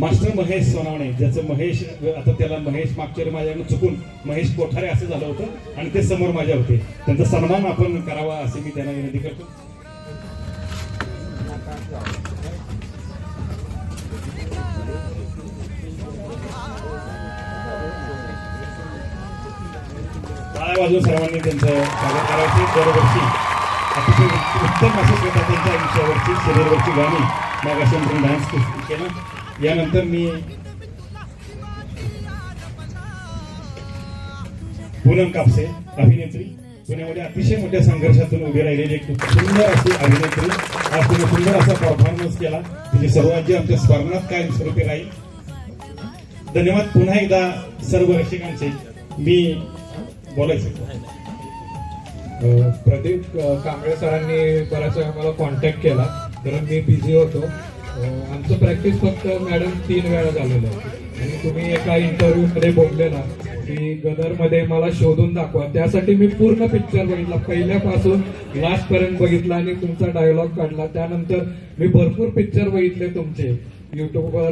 Master Mahesh Sonawane ज्याचं महेश आता त्याला महेश मागच्या माझ्याकडून चुकून महेश कोठारे असं झालं होतं आणि ते समोर माझ्या होते. त्यांचा सन्मान आपण करावा असे मी त्यांना विनंती करतो. टाळ्या वाजवून सर्वांनी त्यांचं स्वागत करायचे दरवर्षी अतिशय उत्तम असं स्वतः त्यांच्या आयुष्यावरची शरीरवरची गाणी मग असे डान्स केला. यानंतर मी पूनम कापसे अभिनेत्री. पुण्यामध्ये अतिशय मोठ्या संघर्षातून उभी राहिलेली एक सुंदर अशी अभिनेत्री. आज तिने सुंदर असा परफॉर्मन्स केला. तिची सर्वांची आमच्या स्मरणात काय स्वरूपी राहील. धन्यवाद पुन्हा एकदा सर्व रसिकांचे. मी बोलायचं. प्रदीप कांबळे सरांनी बऱ्याच वेळा मला कॉन्टॅक्ट केला. कारण मी बिझी होतो. आमचं प्रॅक्टिस फक्त मॅडम तीन वेळा झालेलं आहे. आणि तुम्ही एका इंटरव्ह्यू मध्ये बोललेला की गदरमध्ये मला शोधून दाखवा. त्यासाठी मी पूर्ण पिक्चर बघितला. पहिल्यापासून लास्ट पर्यंत बघितला आणि तुमचा डायलॉग काढला. त्यानंतर मी भरपूर पिक्चर बघितले तुमचे. युट्यूबवर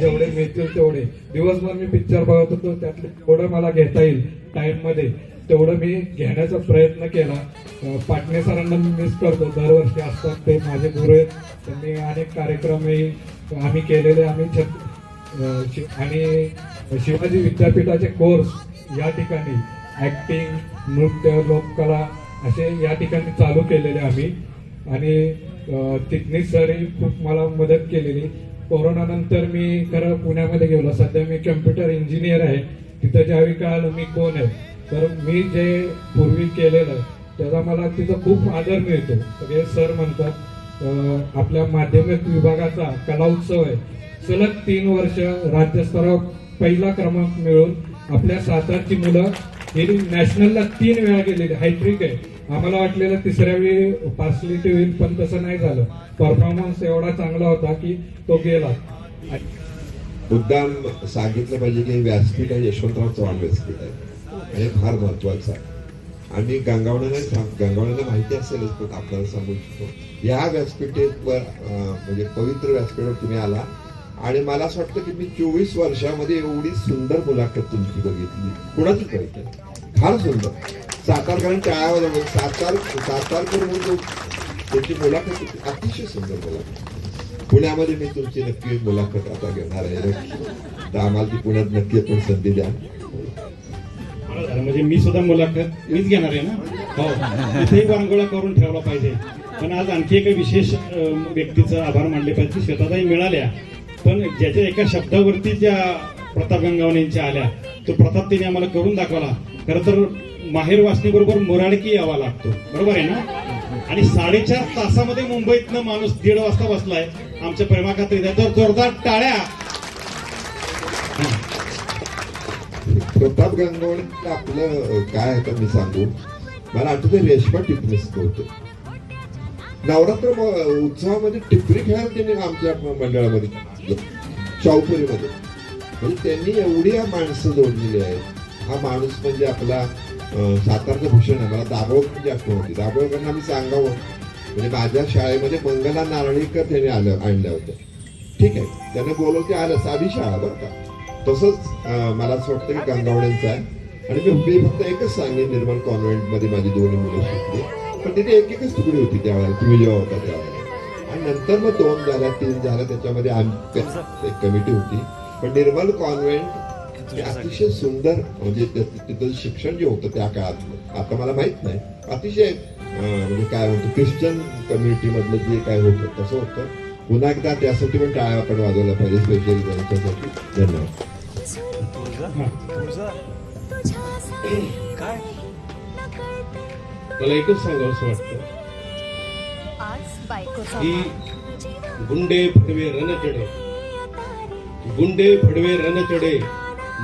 जेवढे मिळतील तेवढे. दिवसभर मी पिक्चर बघत होतो. त्यातले तेवढं मला घेता येईल टाइममध्ये. तेवढं मी घेण्याचा प्रयत्न केला. पाटणे सरांना मी मिस करतो. दरवर्षी असतात ते माझे गुरु आहेत. त्यांनी अनेक कार्यक्रमही आम्ही केलेले. आम्ही छत शि- आणि शिवाजी विद्यापीठाचे कोर्स या ठिकाणी ॲक्टिंग नृत्य लोककला असे या ठिकाणी चालू केलेले आम्ही. आणि तिथनी सरही खूप मला मदत केलेली. कोरोनानंतर मी खरं पुण्यामध्ये गेलो. सध्या मी कम्प्युटर इंजिनियर आहे. तिथं ज्यावेळी कळालं मी कोण आहे. तर मी जे पूर्वी केलेलं त्याचा मला तिचा खूप आदर मिळतो. सगळे सर म्हणतात आपल्या माध्यमिक विभागाचा कला उत्सव आहे. सलग तीन वर्ष राज्यस्तरावर पहिला क्रमांक मिळून आपल्या सातारची मुलं हे नॅशनलला तीन वेळा गेलेली. हायट्रिक आहे. आम्हाला वाटलेलं तिसऱ्या वेळी पार्सलिटी होईल पण तसं नाही झालं. परफॉर्मन्स एवढा चांगला होता की तो गेला. मुद्दाम सांगितलं पाहिजे की व्यासपीठ आहे यशवंतराव चव्हाण व्यासपीठ आहे. हे फार महत्वाचं आहे. आम्ही गंगावण्याला गंगावण्याला माहिती असेलच पण आपल्याला सांगू इच्छितो. या व्यासपीठेवर म्हणजे पवित्र व्यासपीठावर तुम्ही आला आणि मला असं वाटतं की मी चोवीस वर्षामध्ये एवढी सुंदर मुलाखत तुमची बघितली. कुणाची बघितली फार सुंदर. सातारकरांनी टाळावर सातार सातारकर म्हणून त्यांची मुलाखत होती. अतिशय सुंदर मुलाखत. पुण्यामध्ये मी तुमची नक्की मुलाखत आता घेणार आहे. नक्की. तर आम्हाला ती पुण्यात नक्की आपण संधी द्या. झालं, म्हणजे मी सुद्धा मुलाखत मीच घेणार आहे ना? हो. तिथेही वांगोळा करून ठेवला पाहिजे. पण आज आणखी एका विशेष व्यक्तीचं व्यक्तीचा आभार मानले पाहिजे. की मिळाल्या. पण ज्याच्या एका शब्दावरती ज्या प्रताप गंगावणेंच्या आल्या तो प्रताप तिने आम्हाला करून दाखवला. खरं तर माहेर वाचणीबरोबर मोराडकी यावा लागतो. बरोबर आहे ना? आणि साडेचार तासामध्ये मुंबईतनं माणूस दीड वाजता बसलाय. आमच्या प्रेमाखात तर जोरदार टाळ्या. प्रताप गंगवणे आपलं काय आहे मी सांगू? मला आठवते रेशमा टिपणीस होतं. नवरात्र उत्सवामध्ये टिपरी खेळायला त्यांनी आमच्या मंडळामध्ये चौपुरीमध्ये म्हणजे त्यांनी एवढी या माणसं जोडलेली आहेत. हा माणूस म्हणजे आपला सातारचं भूषण आहे. मला दाभोळकरची म्हणजे आठवण होती. दाभोळकरांना आम्ही सांगावं. म्हणजे माझ्या शाळेमध्ये मंगला नारळीकर त्यांनी आलं आणल्या होत्या ठीक आहे. त्यांना बोलवते आलं. साधी शाळा बरं का. तसंच मला असं वाटतं की गंगावड्यांचं आहे. आणि मी मी फक्त एकच सांगेन निर्मल कॉन्व्हेंटमध्ये माझी दोन्ही मुलं शिकली. पण तिथे एक एकच तुकडी होती त्यावेळेला तुम्ही जेव्हा होता त्यावेळेला. आणि नंतर मग दोन झाल्या तीन झाल्या त्याच्यामध्ये आम- एक कमिटी होती. पण निर्मल कॉन्व्हेंट हे अतिशय सुंदर म्हणजे तिथं शिक्षण जे होतं त्या काळात आता मला माहीत नाही. अतिशय म्हणजे काय म्हणतो ख्रिश्चन कम्युनिटीमधलं जे काय होतं तसं होतं. पुन्हा एकदा त्यासाठी पण टाळ्या आपण वाजवल्या पाहिजे स्पेशली त्यांच्यासाठी. धन्यवाद. मला एकच सांगावं असं वाटतं की गुंडे फडवे रन चढे. गुंडे फडवे रन चढे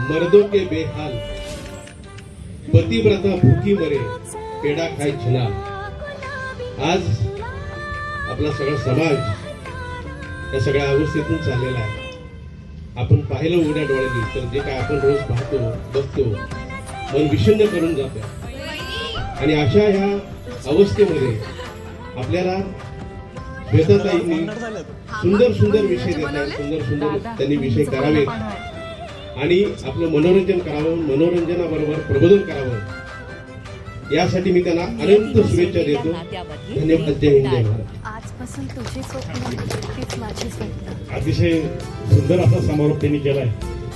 मर्दो के बेहाल. पतिव्रता भूकी मरे पेडा खाय छना. आज आपला सगळा समाज या सगळ्या अवस्थेतून चाललेला आहे. आपण पाहिलं उघड्या डोळ्यांनी तर जे काय आपण रोज पाहतो बघतो मन विषण्ण करून जातो. आणि अशा ह्या अवस्थेमध्ये आपल्याला श्वेताताईंनी सुंदर सुंदर विषय देतात सुंदर सुंदर त्यांनी विषय करावेत. आणि आपलं मनोरंजन करावं मनोरंजनाबरोबर प्रबोधन करावं. यासाठी मी त्यांना अनंत शुभेच्छा देतो. धन्यवाद. जय हिंद जय भारत. आजपासून तुझी स्वप्न तीच माझी स्वप्न. अतिशय सुंदर असा समारोप त्यांनी केलाय.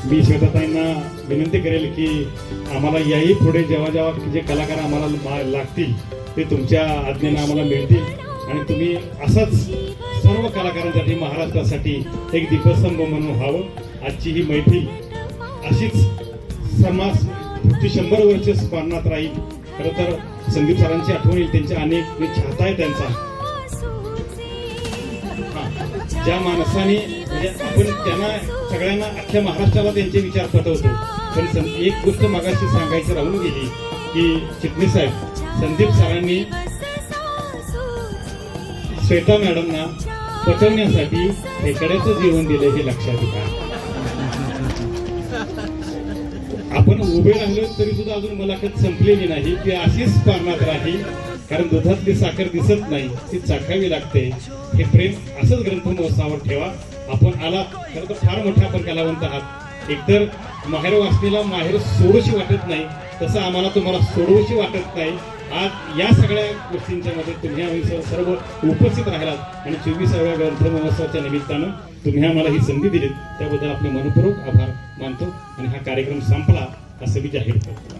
मी श्वेताताईंना विनंती करेल की आम्हाला याही पुढे जेव्हा जेव्हा जे कलाकार आम्हाला मा- लागतील ते तुमच्या आज्ञेनं आम्हाला मिळतील. आणि तुम्ही असाच सर्व कलाकारांसाठी महाराष्ट्रासाठी एक दीपस्तंभ म्हणून व्हावं. आजची ही मैफिल अशीच समाज पुढची शंभर वर्ष स्मरणात राहील. खरं तर संदीप सरांची आठवण येईल. त्यांच्या अनेक मी चाहता आहे त्यांचा. ज्या माणसाने म्हणजे आपण त्यांना सगळ्यांना अख्ख्या महाराष्ट्राला त्यांचे विचार पटवतो. पण एक गोष्ट मगाशी सांगायची राहून गेली की चिटणीस साहेब संदीप सरांनी श्वेता मॅडमना पटवण्यासाठी खेकड्याचं जीवन दिलं हे लक्षात घ्या आपण उभे राहिलो तरी सुद्धा अजून मुलाखत संपलेली नाही. ती अशीच पारणात राहील कारण दुधातली साखर दिसत नाही ती चाखावी लागते. हे प्रेम असंच ग्रंथ महोत्सवावर ठेवा. आपण आला खरं तर फार मोठा आपण कलावंत आहात. एकतर माहेर वाचलेला माहेर सोडूशी वाटत नाही तसं आम्हाला तुम्हाला सोडूशी वाटत नाही. आज या सगळ्या गोष्टींच्या मध्ये तुम्ही आम्ही सर्व- सर्व उपस्थित राहिलात. आणि चोवीसाव्या ग्रंथ महोत्सवाच्या निमित्तानं तुम्ही आम्हाला ही संधी दिलीत. त्याबद्दल आपले मनपूर्वक आभार मानतो. आणि हा कार्यक्रम संपला असं मी जाहीर करतो.